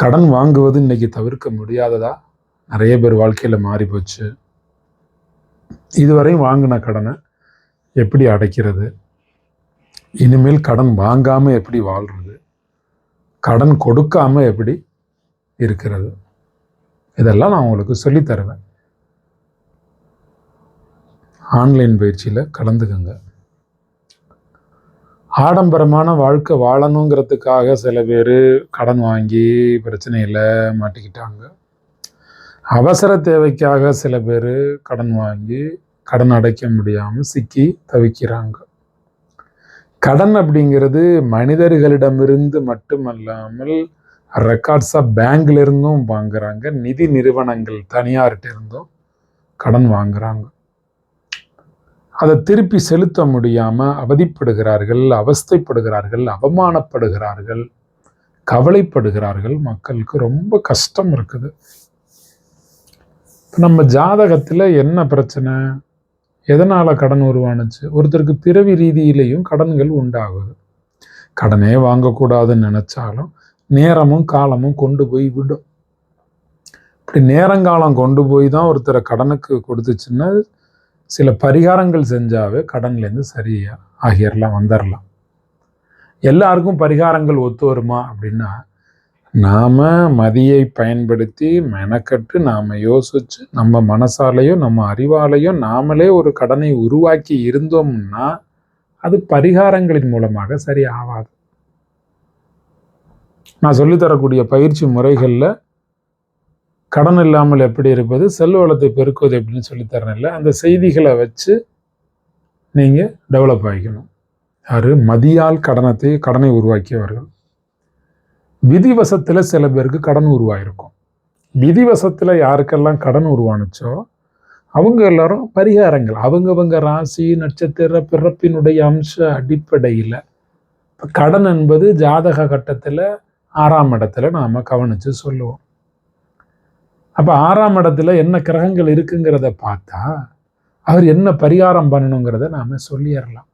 கடன் வாங்குவது இன்றைக்கி தவிர்க்க முடியாததா? நிறைய பேர் வாழ்க்கையில் மாறி போச்சு இதுவரை வாங்கின கடனை எப்படி அடைக்கிறது? இனிமேல் கடன் வாங்காமல் எப்படி வாழ்கிறது கடன் கொடுக்காம எப்படி இருக்கிறது? இதெல்லாம் நான் உங்களுக்கு சொல்லித்தருவேன் ஆன்லைன் பயிற்சியில் கலந்துக்கங்க. ஆடம்பரமான வாழ்க்கை வாழணுங்கிறதுக்காக சில பேர் கடன் வாங்கி பிரச்சனையில் மாட்டிக்கிட்டாங்க. அவசர தேவைக்காக சில பேர் கடன் வாங்கி கடன் அடைக்க முடியாமல் சிக்கி தவிக்கிறாங்க. கடன் அப்படிங்கிறது மனிதர்களிடமிருந்து மட்டுமல்லாமல் ரெக்கார்ட்ஸாக பேங்க்லேருந்தும் வாங்குறாங்க. நிதி நிறுவனங்கள் தனியார்கிட்ட இருந்தும் கடன் வாங்குறாங்க. அதை திருப்பி செலுத்த முடியாமல் அவதிப்படுகிறார்கள் அவஸ்தைப்படுகிறார்கள் அவமானப்படுகிறார்கள் கவலைப்படுகிறார்கள். மக்களுக்கு ரொம்ப கஷ்டம் இருக்குது. நம்ம ஜாதகத்தில் என்ன பிரச்சனை? எதனால் கடன் உருவானுச்சு? ஒருத்தருக்கு பிறவி ரீதியிலையும் கடன்கள் உண்டாகுது. கடனே வாங்கக்கூடாதுன்னு நினச்சாலும் நேரமும் காலமும் கொண்டு போய் விடும். இப்படி நேரங்காலம் கொண்டு போய் தான் ஒருத்தரை கடனுக்கு கொடுத்துச்சுன்னா சில பரிகாரங்கள் செஞ்சாவே கடன்லேருந்து சரியா ஆகியர்லாம் வந்துடலாம் எல்லாருக்கும் பரிகாரங்கள் ஒத்து வருமா அப்படின்னா நாம் மதியை பயன்படுத்தி மெனக்கட்டு நாம் யோசிச்சு நம்ம மனசாலையோ நம்ம அறிவாலையோ நாமளே ஒரு கடனை உருவாக்கி இருந்தோம்னா அது பரிகாரங்களின் மூலமாக சரி ஆகாது. நான் சொல்லித்தரக்கூடிய பயிற்சி முறைகளில் கடன் இல்லாமல் எப்படி இருப்பது செல்வ வளத்தை பெருக்குவது எப்படின்னு சொல்லித்தரேன்ல அந்த செய்திகளை வச்சு நீங்கள் டெவலப் ஆகிக்கணும். யார்? மதியால் கடனத்தை கடனை உருவாக்கியவர்கள். விதிவசத்தில் சில பேருக்கு கடன் உருவாயிருக்கும். விதிவசத்தில் யாருக்கெல்லாம் கடன் உருவானுச்சோ அவங்க எல்லாரும் பரிகாரங்கள். அவங்கவங்க ராசி நட்சத்திர பிறப்பினுடைய அம்ச அடிப்படையில். இப்போ கடன் என்பது ஜாதக கட்டத்தில் ஆறாம் இடத்துல நாம் கவனித்து சொல்லுவோம். அப்போ ஆறாம் இடத்துல என்ன கிரகங்கள் இருக்குங்கிறத பார்த்தா அவர் என்ன பரிகாரம் பண்ணணுங்கிறத நாம் சொல்லிடலாம்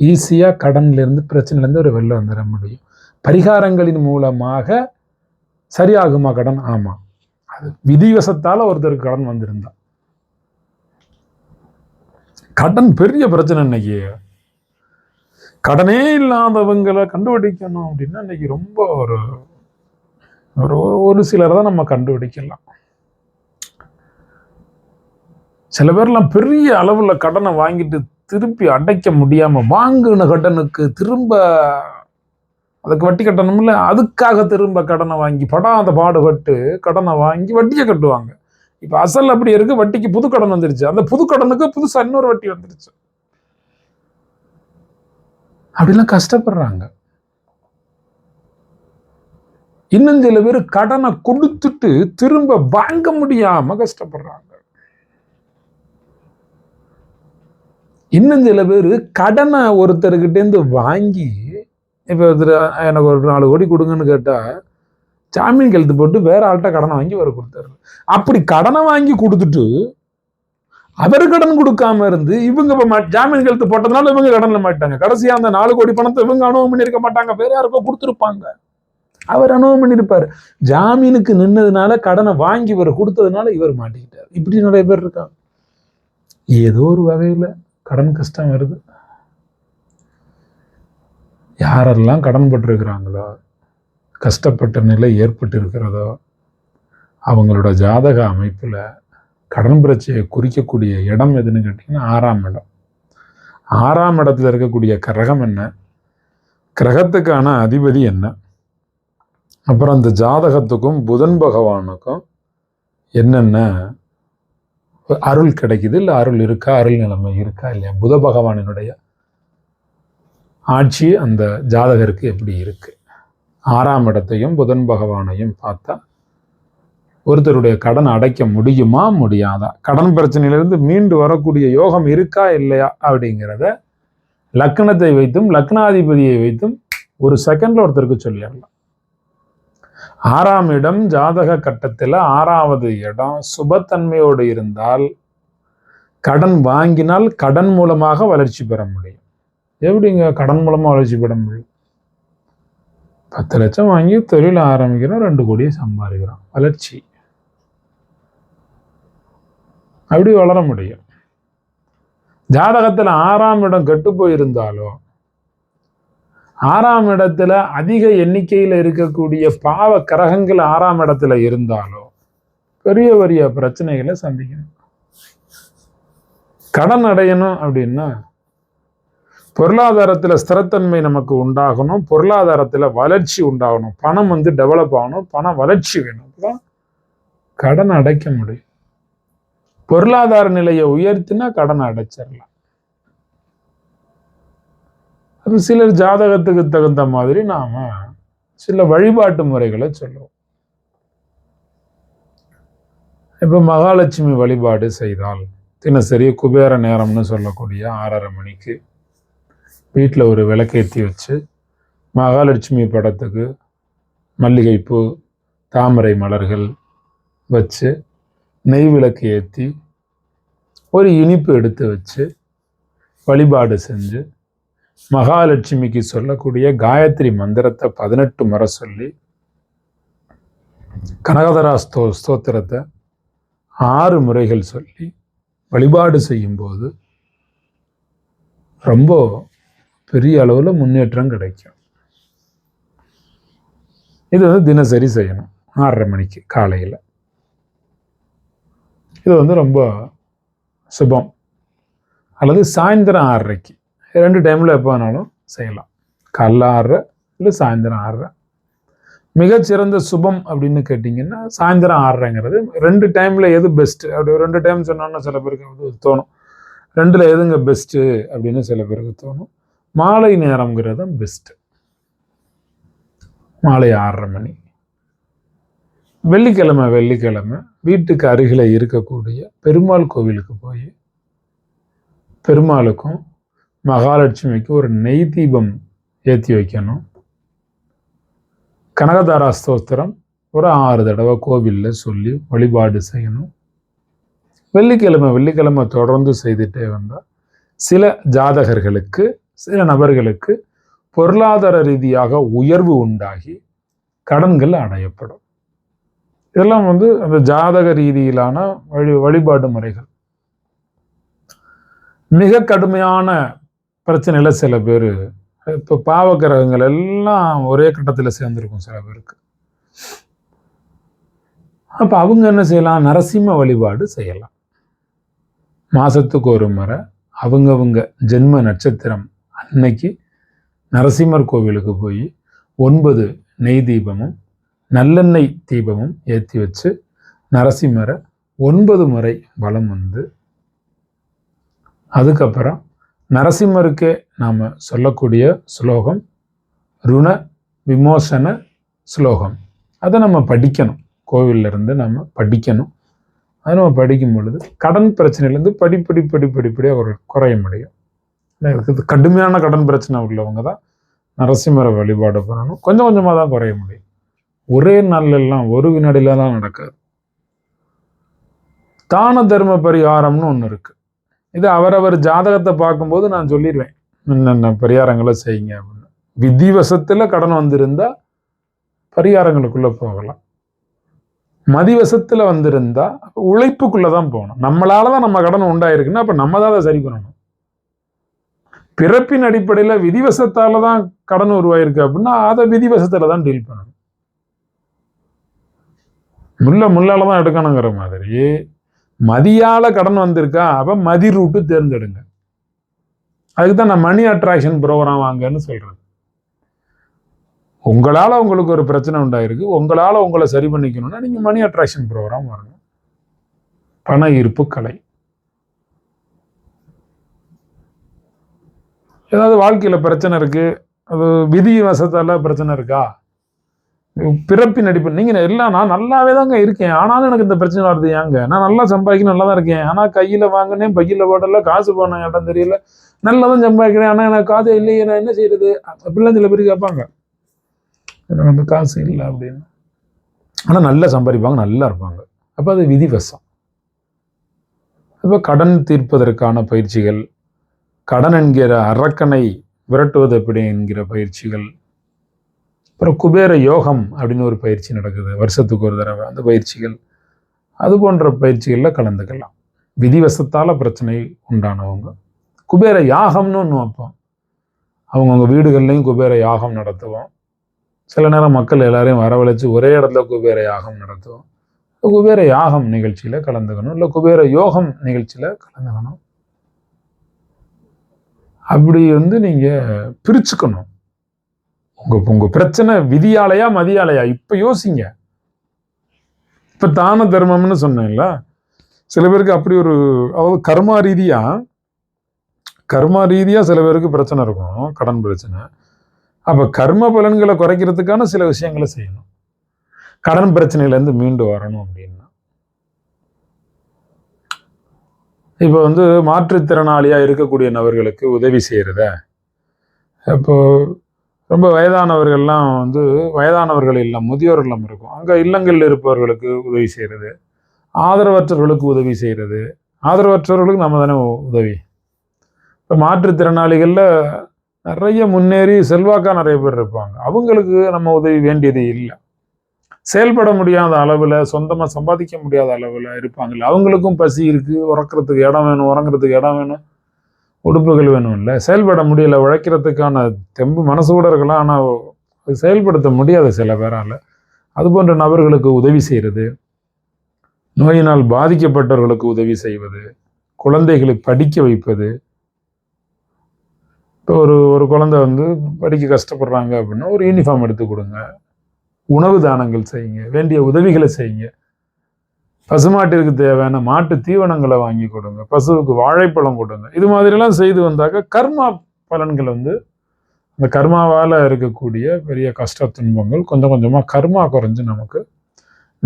ஈஸியாக கடன்லேருந்து பிரச்சனையிலேருந்து ஒரு வெளில வந்துட முடியும். பரிகாரங்களின் மூலமாக சரியாகுமா கடன்? ஆமாம் அது விதிவசத்தால் ஒருத்தருக்கு கடன் வந்திருந்தா. கடன் பெரிய பிரச்சனை இன்னைக்கு. கடனே இல்லாதவங்களை கண்டுபிடிக்கணும் அப்படின்னா இன்னைக்கு ரொம்ப ஒரு ஒரு ஒரு சிலர் தான் நம்ம கண்டுபிடிக்கலாம். சில பேர்லாம் பெரிய அளவில் கடனை வாங்கிட்டு திருப்பி அடைக்க முடியாமல் வாங்கின கடனுக்கு திரும்ப அதுக்கு வட்டி கட்டணும்ல அதுக்காக திரும்ப கடனை வாங்கி படாத பாடுபட்டு கடனை வாங்கி வட்டியை கட்டுவாங்க. இப்போ அசல் அப்படி இருக்குது வட்டிக்கு புது கடன் வந்துருச்சு. அந்த புது கடனுக்கு புதுசாக இன்னொரு வட்டி வந்துருச்சு. அப்படிலாம் கஷ்டப்படுறாங்க. இன்னும் சில பேர் கடனை கொடுத்துட்டு திரும்ப வாங்க முடியாமல் கஷ்டப்படுறாங்க. இன்னும் சில பேர் கடனை ஒருத்தர்கிட்டேருந்து வாங்கி இப்போ ஒருத்தர் எனக்கு ஒரு நாலு கோடி கொடுங்கன்னு கேட்டால் ஜாமீன் கழுத்து போட்டு வேற ஆள்கிட்ட கடனை வாங்கி வர கொடுத்தாரு. அப்படி கடனை வாங்கி கொடுத்துட்டு அவர் கடன் கொடுக்காம இருந்து இவங்க இப்போ மா- ஜாமீன் கழுத்து போட்டதுனால இவங்க கடனில் மாட்டாங்க கடைசியாக அந்த நாலு கோடி பணத்தை இவங்க அனுபவம் பண்ணியிருக்க மாட்டாங்க. வேற யாருக்கோ கொடுத்துருப்பாங்க. அவர் அனுபவம் பண்ணியிருப்பாரு. ஜாமீனுக்கு நின்னதுனால கடனை வாங்கி இவர் கொடுத்ததுனால இவர் மாட்டிக்கிட்டார். இப்படி நிறைய பேர் இருக்காங்க. ஏதோ ஒரு வகையில் கடன் கஷ்டம் வருது. யாரெல்லாம் கடன் பட்டிருக்கிறாங்களோ கஷ்டப்பட்ட நிலை ஏற்பட்டு இருக்கிறதோ அவங்களோட ஜாதக அமைப்பில் கடன் பிரச்சனையை குறிக்கக்கூடிய இடம் எதுன்னு கேட்டிங்கன்னா ஆறாம் இடம். ஆறாம் இடத்துல இருக்கக்கூடிய கிரகம் என்ன? கிரகத்துக்கான அதிபதி என்ன? அப்புறம் அந்த ஜாதகத்துக்கும் புதன் பகவானுக்கும் என்னென்ன அருள் கிடைக்குது இல்லை அருள் இருக்கா அருள் நிலைமை இருக்கா இல்லையா? புத பகவானினுடைய ஆட்சி அந்த ஜாதகருக்கு எப்படி இருக்குது ஆறாம் இடத்தையும் புதன் பகவானையும் பார்த்தா ஒருத்தருடைய கடன் அடைக்க முடியுமா முடியாதா? கடன் பிரச்சனையிலிருந்து மீண்டு வரக்கூடிய யோகம் இருக்கா இல்லையா? அப்படிங்கிறத லக்னத்தை வைத்தும் லக்னாதிபதியை வைத்தும் ஒரு செகண்டில் ஒருத்தருக்கு சொல்லிடலாம். ஆறாம் இடம் ஜாதக கட்டத்தில் ஆறாவது இடம் சுபத்தன்மையோடு இருந்தால் கடன் வாங்கினால் கடன் மூலமாக வளர்ச்சி பெற முடியும். எப்படிங்க? கடன் மூலமாக வளர்ச்சி பெற முடியும்? பத்து லட்சம் வாங்கி தொழில் ஆரம்பிக்கிறோம் ரெண்டு கோடியை சம்பாதிக்கிறோம். வளர்ச்சி. அப்படி வளர முடியும். ஜாதகத்தில் ஆறாம் இடம் கெட்டு போயிருந்தாலோ ஆறாம் இடத்துல அதிக எண்ணிக்கையில் இருக்கக்கூடிய பாவ கிரகங்கள் ஆறாம் இடத்துல இருந்தாலும் பெரிய பெரிய பிரச்சனைகளை சந்திக்கணும். கடன் அடையணும் அப்படின்னா பொருளாதாரத்தில் ஸ்திரத்தன்மை நமக்கு உண்டாகணும். பொருளாதாரத்தில் வளர்ச்சி உண்டாகணும். பணம் வந்து டெவலப் ஆகணும். பணம் வளர்ச்சி வேணும். அப்பதான் கடன் அடைக்க முடியும். பொருளாதார நிலையை உயர்த்தினா கடன் அடைச்சிடலாம் அது சிலர் ஜாதகத்துக்கு தகுந்த மாதிரி நாம் சில வழிபாட்டு முறைகளை சொல்லுவோம். இப்போ மகாலட்சுமி வழிபாடு செய்தால் தினசரி குபேர நேரம்னு சொல்லக்கூடிய ஆறரை மணிக்கு வீட்டில் ஒரு விளக்கேற்றி வச்சு மகாலட்சுமி படத்துக்கு மல்லிகைப்பூ தாமரை மலர்கள் வச்சு நெய் விளக்கு ஏற்றி ஒரு இனிப்பு எடுத்து வச்சு வழிபாடு செஞ்சு மகாலட்சுமிக்கு சொல்லக்கூடிய காயத்ரி மந்திரத்தை பதினெட்டு முறை சொல்லி கனகதரா ஸ்தோ ஸ்தோத்திரத்தை ஆறு முறைகள் சொல்லி வழிபாடு செய்யும்போது ரொம்ப பெரிய அளவில் முன்னேற்றம் கிடைக்கும். இது வந்து தினசரி செய்யணும் ஆறரை மணிக்கு காலையில். இது வந்து ரொம்ப சுபம். அல்லது சாயந்தரம் ஆறரைக்கு. ரெண்டு டைமில் எப்போ வேணாலும் செய்யலாம். காலைல ஆறுற இல்லை சாயந்தரம் ஆறுற மிகச்சிறந்த சுபம் அப்படின்னு கேட்டிங்கன்னா சாயந்தரம் ஆடுறேங்கிறது ரெண்டு டைமில் எது பெஸ்ட்டு அப்படி ரெண்டு டைம் சொன்னோன்னா சில பேருக்கு வந்து தோணும். ரெண்டில் எதுங்க பெஸ்ட்டு அப்படின்னு சில பேருக்கு தோணும். மாலை நேரம்ங்கிறது தான் பெஸ்ட்டு மாலை ஆறரை மணி. வெள்ளிக்கிழமை வெள்ளிக்கிழமை வீட்டுக்கு அருகில் இருக்கக்கூடிய பெருமாள் கோவிலுக்கு போய் பெருமாளுக்கும் மகாலட்சுமிக்கு ஒரு நெய் தீபம் ஏற்றி வைக்கணும். கனகதாரா ஸ்தோத்திரம் ஒரு ஆறு தடவை கோவிலில் சொல்லி வழிபாடு செய்யணும். வெள்ளிக்கிழமை வெள்ளிக்கிழமை தொடர்ந்து செய்துட்டே வந்தால் சில ஜாதகர்களுக்கு சில நபர்களுக்கு பொருளாதார ரீதியாக உயர்வு உண்டாகி கடன்கள் அடையப்படும். இதெல்லாம் வந்து அந்த ஜாதக ரீதியிலான வழி வழிபாடு முறைகள். மிக கடுமையான பிரச்சனையில் சில பேர் இப்போ பாவக்கிரகங்கள் எல்லாம் ஒரே கட்டத்தில் சேர்ந்துருக்கும் சில பேருக்கு. அப்போ அவங்க என்ன செய்யலாம்? நரசிம்ம வழிபாடு செய்யலாம். மாதத்துக்கு ஒரு முறை அவங்கவுங்க ஜென்ம நட்சத்திரம் அன்னைக்கு நரசிம்மர் கோவிலுக்கு போய் ஒன்பது நெய் தீபமும் நல்லெண்ணெய் தீபமும் ஏற்றி வச்சு நரசிம்மரை ஒன்பது முறை வலம் வந்து அதுக்கப்புறம் நரசிம்மருக்கே நாம் சொல்லக்கூடிய ஸ்லோகம் ருண விமோசன ஸ்லோகம். அதை நம்ம படிக்கணும். கோவில்ல இருந்து நம்ம படிக்கணும். அதை நம்ம படிக்கும் பொழுது கடன் பிரச்சனையிலேருந்து படிப்படி படிப்படிப்படியாக ஒரு குறைய முடியும். இருக்குது கடுமையான கடன் பிரச்சனை உள்ளவங்க தான் நரசிம்மரை வழிபாடு பண்ணணும். கொஞ்சம் கொஞ்சமாக தான் குறைய முடியும். ஒரே நாள்லாம் ஒரு வினாடியிலலாம் நடக்காது. தான தர்ம பரிகாரம்னு ஒன்று இருக்குது இது அவரவர் ஜாதகத்தை பார்க்கும்போது நான் சொல்லிடுவேன். என்னென்ன பரிகாரங்களை செய்யுங்க அப்படின்னு. விதிவசத்தில் கடன் வந்திருந்தா பரிகாரங்களுக்குள்ள போகலாம். மதிவசத்தில் வந்திருந்தா உழைப்புக்குள்ளே தான் போகணும். நம்மளால தான் நம்ம கடன் உண்டாயிருக்குன்னா அப்போ நம்ம தான் அதை சரி பண்ணணும். பிறப்பின் அடிப்படையில் விதிவசத்தால தான் கடன் உருவாயிருக்கு அப்படின்னா அதை விதிவசத்துல தான் டீல் பண்ணணும். முல்லை முள்ளால தான் எடுக்கணுங்கிற மாதிரி மதியால கடன் வந்திருக்கா அப்போ மதி ரூட்டு தேர்ந்தெடுங்க. அதுக்கு தான் நான் மணி அட்ராக்ஷன் ப்ரோக்ராம் வாங்கன்னு சொல்கிறேன் உங்களால் உங்களுக்கு ஒரு பிரச்சனை உண்டாயிருக்கு உங்களால் உங்களை சரி பண்ணிக்கணும்னா நீங்கள் மணி அட்ராக்ஷன் ப்ரோக்ராம் வரணும். பண ஈர்ப்பு கலை. ஏதாவது வாழ்க்கையில் பிரச்சனை இருக்குது அது விதி வசத்தால் பிரச்சனை இருக்கா? பிறப்பின் அடிப்படை நீங்கள் எல்லாம் நான் நல்லாவே தாங்க இருக்கேன். ஆனாலும் எனக்கு இந்த பிரச்சனை வருது ஏங்க. நான் நல்லா சம்பாதிக்க நல்லா தான் இருக்கேன். ஆனால் கையில் வாங்கினேன் பையில் போடல காசு போன இடம் தெரியல. நல்லா தான் சம்பாதிக்கிறேன். ஆனால் எனக்கு காசு இல்லையே நான் என்ன செய்யறது? அப்படிலாம் சில பேர் கேட்பாங்க. எனக்கு வந்து காசு இல்லை அப்படின்னு. ஆனால் நல்லா சம்பாதிப்பாங்க நல்லா இருப்பாங்க. அப்போ அது விதிவசம். அப்போ கடன் தீர்ப்பதற்கான பயிற்சிகள் கடன் என்கிற அரக்கனை விரட்டுவது எப்படி என்கிற பயிற்சிகள் அப்புறம் குபேர யோகம் அப்படின்னு ஒரு பயிற்சி நடக்குது. வருஷத்துக்கு ஒரு தடவை அந்த பயிற்சிகள். அது போன்ற பயிற்சிகளில் கலந்துக்கலாம். விதிவசத்தால் பிரச்சனை உண்டானவங்க. குபேர யாகம்னு ஒன்று வைப்போம். அவங்கவுங்க வீடுகள்லையும் குபேர யாகம் நடத்துவோம். சில நேரம் மக்கள் எல்லாரையும் வரவழைச்சு ஒரே இடத்துல குபேர யாகம் நடத்துவோம். குபேர யாகம் நிகழ்ச்சியில் கலந்துக்கணும். இல்லை குபேர யோகம் நிகழ்ச்சியில் கலந்துக்கணும். அப்படி வந்து நீங்கள் பிரிச்சுக்கணும். உங்கள் உங்கள் பிரச்சனை விதியாலையா மதியாலையா? இப்போ யோசிங்க. இப்போ தான தர்மம்னு சொன்னேன்ல. சில பேருக்கு அப்படி ஒரு அதாவது கர்மா ரீதியாக கர்மா ரீதியாக சில பேருக்கு பிரச்சனை இருக்கும் கடன் பிரச்சனை. அப்போ கர்ம பலன்களை குறைக்கிறதுக்கான சில விஷயங்களை செய்யணும். கடன் பிரச்சனையிலேருந்து மீண்டு வரணும் அப்படின்னா. இப்போ வந்து மாற்றுத்திறனாளியாக இருக்கக்கூடிய நபர்களுக்கு உதவி செய்கிறத இப்போ ரொம்ப வயதானவர்கள்லாம் வந்து வயதானவர்கள் இல்லம் முதியோர் இல்லம் இருக்கும். அங்கே இல்லங்களில் இருப்பவர்களுக்கு உதவி செய்கிறது ஆதரவற்றவர்களுக்கு உதவி செய்கிறது ஆதரவற்றவர்களுக்கு நம்ம தானே உதவி. இப்போ மாற்றுத்திறனாளிகளில் நிறைய முன்னேறி செல்வாக்காக நிறைய பேர் இருப்பாங்க. அவங்களுக்கு நம்ம உதவி வேண்டியது இல்லை. செயல்பட முடியாத அளவில் சொந்தமாக சம்பாதிக்க முடியாத அளவில் இருப்பாங்கல்ல. அவங்களுக்கும் பசி இருக்குது உறக்கிறதுக்கு இடம் வேணும் உறங்குறதுக்கு இடம் வேணும். உடுப்புகள் வேணும் இல்லை செயல்பட முடியல உழைக்கிறதுக்கான தெம்பு மனசு கூட இருக்கலாம் ஆனால் அது செயல்படுத்த முடியாது சில பேரால். அது போன்ற நபர்களுக்கு உதவி செய்கிறது நோயினால் பாதிக்கப்பட்டவர்களுக்கு உதவி செய்வது குழந்தைகளை படிக்க வைப்பது. இப்போ ஒரு ஒரு குழந்தை வந்து படிக்க கஷ்டப்படுறாங்க அப்படின்னா ஒரு யூனிஃபார்ம் எடுத்து கொடுங்க. உணவு தானங்கள் செய்யுங்க வேண்டிய உதவிகளை செய்யுங்க. பசுமாட்டிற்கு தேவையான மாட்டு தீவனங்களை வாங்கி கொடுங்க. பசுவுக்கு வாழைப்பழம் கொடுங்க. இது மாதிரிலாம் செய்து வந்தாக்க கர்மா பலன்கள் வந்து அந்த கர்மாவால் இருக்கக்கூடிய பெரிய கஷ்ட துன்பங்கள் கொஞ்சம் கொஞ்சமாக கர்மா குறைஞ்சு நமக்கு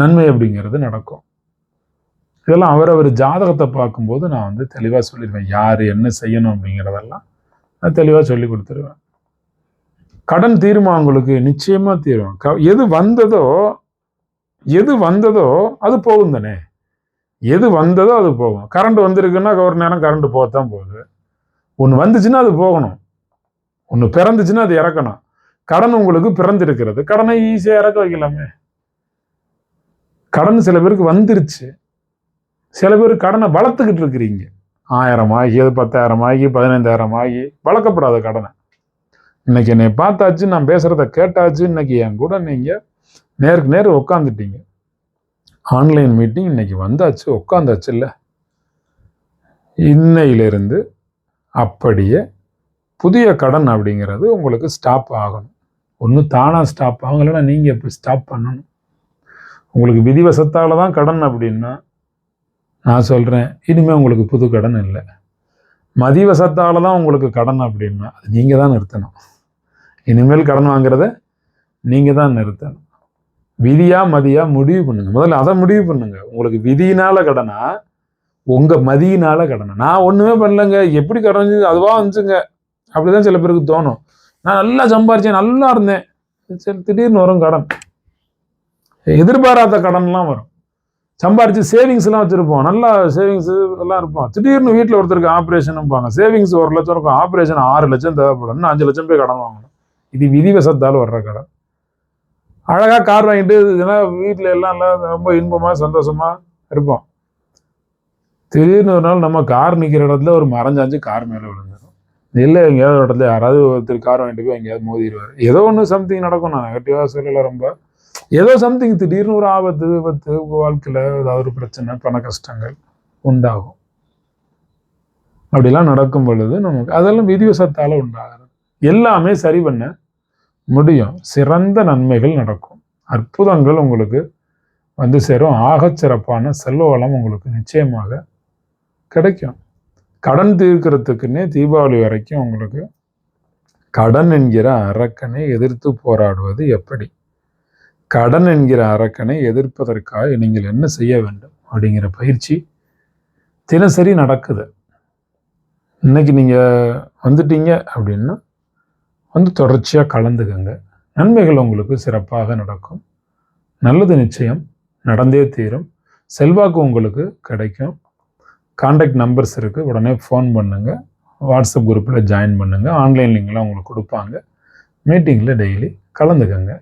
நன்மை அப்படிங்கிறது நடக்கும். இதெல்லாம் அவரவர் ஜாதகத்தை பார்க்கும்போது நான் வந்து தெளிவாக சொல்லிடுவேன். யார் என்ன செய்யணும் அப்படிங்கிறதெல்லாம் நான் தெளிவாக சொல்லி கொடுத்துருவேன். கடன் தீருமா உங்களுக்கு? நிச்சயமாக தீரும். க எது வந்ததோ எது வந்ததோ அது போகும் தானே. எது வந்ததோ அது போகும். கரண்ட் வந்திருக்குன்னா ஒரு நேரம் கரண்ட் போகத்தான் போகுது. ஒன்று வந்துச்சுன்னா அது போகணும். ஒன்று பிறந்துச்சுன்னா அது இறக்கணும். கடன் உங்களுக்கு பிறந்திருக்கிறது. கடனை ஈஸியாக இறக்க வைக்கலாமே. கடன் சில பேருக்கு வந்துருச்சு. சில பேர் கடனை வளர்த்துக்கிட்டு இருக்கிறீங்க. ஆயிரம் ஆகி அது பத்தாயிரம் ஆகி பதினைந்தாயிரம் ஆகி வளர்க்கப்படாத கடனை. இன்னைக்கு என்னை பார்த்தாச்சு நான் பேசுறத கேட்டாச்சு இன்னைக்கு என் கூட நீங்கள் நேருக்கு நேர் உட்காந்துட்டீங்க ஆன்லைன் மீட்டிங் இன்றைக்கி வந்தாச்சு உட்காந்தாச்சு இல்லை? இன்னையிலிருந்து அப்படியே புதிய கடன் அப்படிங்கிறது உங்களுக்கு ஸ்டாப் ஆகணும். ஒன்று தானாக ஸ்டாப் ஆகலைன்னா நீங்கள் இப்போ ஸ்டாப் பண்ணணும்? உங்களுக்கு விதிவசத்தால் தான் கடன் அப்படின்னா நான் சொல்கிறேன் இனிமேல் உங்களுக்கு புது கடன் இல்லை. மதிவசத்தால் தான் உங்களுக்கு கடன் அப்படின்னா அது நீங்கள் தான் நிறுத்தணும். இனிமேல் கடன் வாங்குறத நீங்கள் தான் நிறுத்தணும். விதியா மதியா முடிவு பண்ணுங்க. முதல்ல அதை முடிவு பண்ணுங்க. உங்களுக்கு விதியினால கடனா உங்க மதியினால கடனா? நான் ஒண்ணுமே பண்ணலங்க. எப்படி கடன் அதுவா வந்துச்சுங்க. அப்படிதான் சில பேருக்கு தோணும். நான் நல்லா சம்பாரிச்சேன் நல்லா இருந்தேன். சரி திடீர்னு வரும் கடன். எதிர்பாராத கடன்லாம் வரும். சம்பாரிச்சு சேவிங்ஸ் எல்லாம் வச்சிருப்போம். நல்லா சேவிங்ஸ் எல்லாம் இருப்போம். திடீர்னு வீட்டில் ஒருத்தருக்கு ஆப்ரேஷன் சேவிங்ஸ் ஒரு லட்சம் இருக்கும். ஆப்ரேஷன் ஆறு லட்சம் தேவைப்படும். அஞ்சு லட்சம் போய் கடன் வாங்கணும். இது விதிவசத்தால் வர்ற கடன். அழகாக கார் வாங்கிட்டு இதெல்லாம் வீட்டில் எல்லாம் எல்லாம் ரொம்ப இன்பமாக சந்தோஷமாக இருப்போம். திடீர்னு ஒரு நாள் நம்ம கார் நிற்கிற இடத்துல ஒரு மறைஞ்சாஞ்சு கார் மேலே விழுந்துடும் இல்லை எங்கேயாவது ஒரு இடத்துல யாராவது ஒருத்தர் கார் வாங்கிட்டு போய் எங்கேயாவது மோதிடுவார். ஏதோ ஒன்று சம்திங் நடக்கும். நான் நெகட்டிவாக சொல்லலை ரொம்ப. ஏதோ சம்திங் திடீர்னு ஒரு ஆபத்து விபத்து வாழ்க்கையில் ஏதாவது ஒரு பிரச்சனை பண கஷ்டங்கள் உண்டாகும். அப்படிலாம் நடக்கும் பொழுது நமக்கு அதெல்லாம் விதிவசத்தால் உண்டாகிறது. எல்லாமே சரி பண்ண முடியும். சிறந்த நன்மைகள் நடக்கும். அற்புதங்கள் உங்களுக்கு வந்து சேரும். ஆகச்சிறப்பான செல்வ வளம் உங்களுக்கு நிச்சயமாக கிடைக்கும். கடன் தீர்க்கிறதுக்குன்னே தீபாவளி வரைக்கும் உங்களுக்கு கடன் என்கிற அரக்கனை எதிர்த்து போராடுவது எப்படி? கடன் என்கிற அரக்கனை எதிர்ப்பதற்காக நீங்கள் என்ன செய்ய வேண்டும்? அப்படிங்கிற பயிற்சி தினசரி நடக்குது. இன்னைக்கு நீங்கள் வந்துட்டீங்க அப்படின்னா வந்து தொடர்ச்சியாக கலந்துக்கங்க. நன்மைகள் உங்களுக்கு சிறப்பாக நடக்கும். நல்லது நிச்சயம். நடந்தே தீரும். செல்வாக்கு உங்களுக்கு கிடைக்கும். காண்டாக்ட் நம்பர்ஸ் இருக்குது உடனே ஃபோன் பண்ணுங்கள் வாட்ஸ்அப் குரூப்பில் ஜாயின் பண்ணுங்கள் ஆன்லைன் லிங்கில் உங்களுக்கு கொடுப்பாங்க. மீட்டிங்கில் டெய்லி கலந்துக்கங்க.